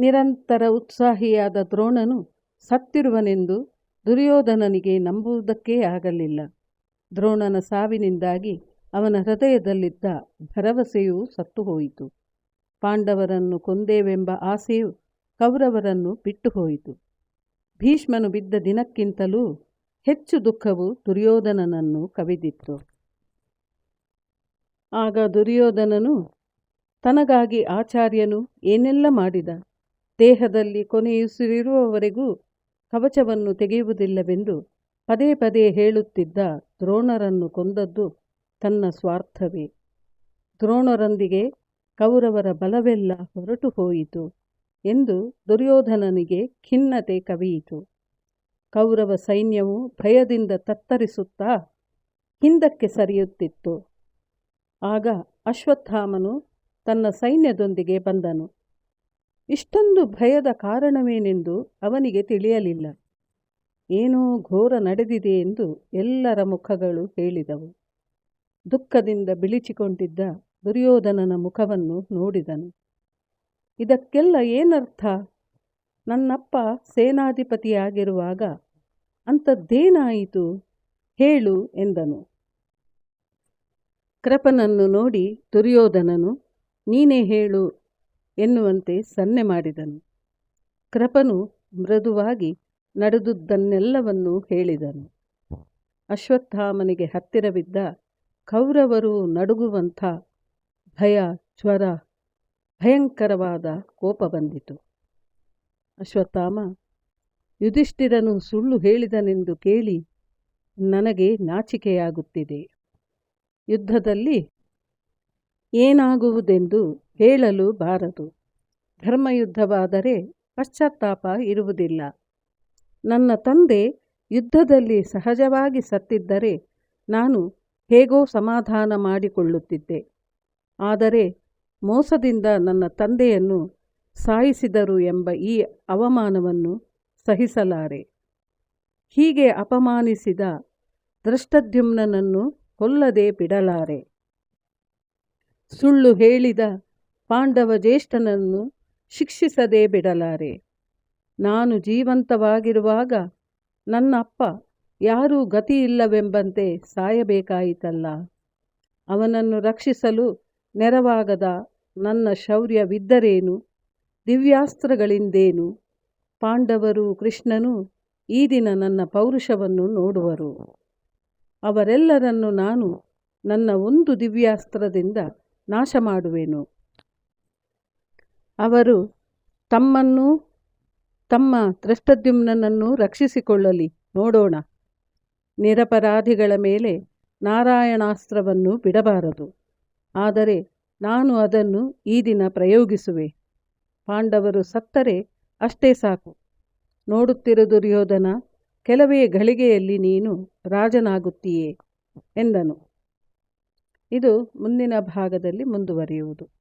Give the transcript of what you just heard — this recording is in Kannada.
ನಿರಂತರ ಉತ್ಸಾಹಿಯಾದ ದ್ರೋಣನು ಸತ್ತಿರುವನೆಂದು ದುರ್ಯೋಧನನಿಗೆ ನಂಬುವುದಕ್ಕೇ ಆಗಲಿಲ್ಲ. ದ್ರೋಣನ ಸಾವಿನಿಂದಾಗಿ ಅವನ ಹೃದಯದಲ್ಲಿದ್ದ ಭರವಸೆಯೂ ಸತ್ತುಹೋಯಿತು. ಪಾಂಡವರನ್ನು ಕೊಂದೇವೆಂಬ ಆಸೆಯು ಕೌರವರನ್ನು ಬಿಟ್ಟು ಹೋಯಿತು ಭೀಷ್ಮನು ಬಿದ್ದ ದಿನಕ್ಕಿಂತಲೂ ಹೆಚ್ಚು ದುಃಖವು ದುರ್ಯೋಧನನನ್ನು ಕವಿದಿತ್ತು. ಆಗ ದುರ್ಯೋಧನನು ತನಗಾಗಿ ಆಚಾರ್ಯನು ಏನೆಲ್ಲ ಮಾಡಿದ? ದೇಹದಲ್ಲಿ ಕೊನೆಯುಸಿರಿರುವವರೆಗೂ ಕವಚವನ್ನು ತೆಗೆಯುವುದಿಲ್ಲವೆಂದು ಪದೇ ಪದೇ ಹೇಳುತ್ತಿದ್ದ ದ್ರೋಣರನ್ನು ಕೊಂದದ್ದು ತನ್ನ ಸ್ವಾರ್ಥವೇ. ದ್ರೋಣರೊಂದಿಗೆ ಕೌರವರ ಬಲವೆಲ್ಲ ಹೊರಟು ಹೋಯಿತು ಎಂದು ದುರ್ಯೋಧನನಿಗೆ ಖಿನ್ನತೆ ಕವಿಯಿತು. ಕೌರವ ಸೈನ್ಯವು ಭಯದಿಂದ ತತ್ತರಿಸುತ್ತಾ ಹಿಂದಕ್ಕೆ ಸರಿಯುತ್ತಿತ್ತು. ಆಗ ಅಶ್ವತ್ಥಾಮನು ತನ್ನ ಸೈನ್ಯದೊಂದಿಗೆ ಬಂದನು. ಇಷ್ಟೊಂದು ಭಯದ ಕಾರಣವೇನೆಂದು ಅವನಿಗೆ ತಿಳಿಯಲಿಲ್ಲ. ಏನೋ ಘೋರ ನಡೆದಿದೆ ಎಂದು ಎಲ್ಲರ ಮುಖಗಳು ಹೇಳಿದವು. ದುಃಖದಿಂದ ಬಿಳಿಚಿಕೊಂಡಿದ್ದ ದುರ್ಯೋಧನನ ಮುಖವನ್ನು ನೋಡಿದನು. ಇದಕ್ಕೆಲ್ಲ ಏನರ್ಥ? ನನ್ನಪ್ಪ ಸೇನಾಧಿಪತಿಯಾಗಿರುವಾಗ ಅಂಥದ್ದೇನಾಯಿತು? ಹೇಳು ಎಂದನು. ಕೃಪನನ್ನು ನೋಡಿ ದುರ್ಯೋಧನನು, ನೀನೇ ಹೇಳು ಎನ್ನುವಂತೆ ಸನ್ನೆ ಮಾಡಿದನು. ಕೃಪನು ಮೃದುವಾಗಿ ನಡೆದುದನ್ನೆಲ್ಲವನ್ನೂ ಹೇಳಿದನು. ಅಶ್ವತ್ಥಾಮನಿಗೆ ಹತ್ತಿರವಿದ್ದ ಕೌರವರು ನಡುಗುವಂಥ ಭಯ, ಜ್ವರ, ಭಯಂಕರವಾದ ಕೋಪ ಬಂದಿತು. ಅಶ್ವತ್ಥಾಮ, ಯುಧಿಷ್ಠಿರನು ಸುಳ್ಳು ಹೇಳಿದನೆಂದು ಕೇಳಿ ನನಗೆ ನಾಚಿಕೆಯಾಗುತ್ತಿದೆ. ಯುದ್ಧದಲ್ಲಿ ಏನಾಗುವುದೆಂದು ಹೇಳಲು ಬಾರದು. ಧರ್ಮಯುದ್ಧವಾದರೆ ಪಶ್ಚಾತ್ತಾಪ ಇರುವುದಿಲ್ಲ. ನನ್ನ ತಂದೆ ಯುದ್ಧದಲ್ಲಿ ಸಹಜವಾಗಿ ಸತ್ತಿದ್ದರೆ ನಾನು ಹೇಗೋ ಸಮಾಧಾನ ಮಾಡಿಕೊಳ್ಳುತ್ತಿದ್ದೆ. ಆದರೆ ಮೋಸದಿಂದ ನನ್ನ ತಂದೆಯನ್ನು ಸಾಯಿಸಿದರು ಎಂಬ ಈ ಅವಮಾನವನ್ನು ಸಹಿಸಲಾರೆ. ಹೀಗೆ ಅಪಮಾನಿಸಿದ ದೃಷ್ಟದ್ಯುಮ್ನನನ್ನು ಕೊಲ್ಲದೆ ಬಿಡಲಾರೆ. ಸುಳ್ಳು ಹೇಳಿದ ಪಾಂಡವ ಜ್ಯೇಷ್ಠನನ್ನು ಶಿಕ್ಷಿಸದೇ ಬಿಡಲಾರೆ. ನಾನು ಜೀವಂತವಾಗಿರುವಾಗ ನನ್ನ ಅಪ್ಪ ಯಾರೂ ಗತಿಯಿಲ್ಲವೆಂಬಂತೆ ಸಾಯಬೇಕಾಯಿತಲ್ಲ. ಅವನನ್ನು ರಕ್ಷಿಸಲು ನೆರವಾಗದ ನನ್ನ ಶೌರ್ಯವಿದ್ದರೇನು? ದಿವ್ಯಾಸ್ತ್ರಗಳಿಂದೇನು? ಪಾಂಡವರು ಕೃಷ್ಣನು ಈ ದಿನ ನನ್ನ ಪೌರುಷವನ್ನು ನೋಡುವರು. ಅವರೆಲ್ಲರನ್ನು ನಾನು ನನ್ನ ಒಂದು ದಿವ್ಯಾಸ್ತ್ರದಿಂದ ನಾಶ ಮಾಡುವೆನು ಅವರು ತಮ್ಮನ್ನು, ತಮ್ಮ ತ್ರಷ್ಟದ್ಯುಮ್ನನ್ನು ರಕ್ಷಿಸಿಕೊಳ್ಳಲಿ, ನೋಡೋಣ. ನಿರಪರಾಧಿಗಳ ಮೇಲೆ ನಾರಾಯಣಾಸ್ತ್ರವನ್ನು ಬಿಡಬಾರದು. ಆದರೆ ನಾನು ಅದನ್ನು ಈ ದಿನ ಪ್ರಯೋಗಿಸುವೆ. ಪಾಂಡವರು ಸತ್ತರೆ ಅಷ್ಟೇ ಸಾಕು. ನೋಡುತ್ತಿರು ದುರ್ಯೋಧನ, ಕೆಲವೇ ಗಳಿಗೆಯಲ್ಲಿ ನೀನು ರಾಜನಾಗುತ್ತೀಯೇ ಎಂದನು. ಇದು ಮುಂದಿನ ಭಾಗದಲ್ಲಿ ಮುಂದುವರಿಯುವುದು.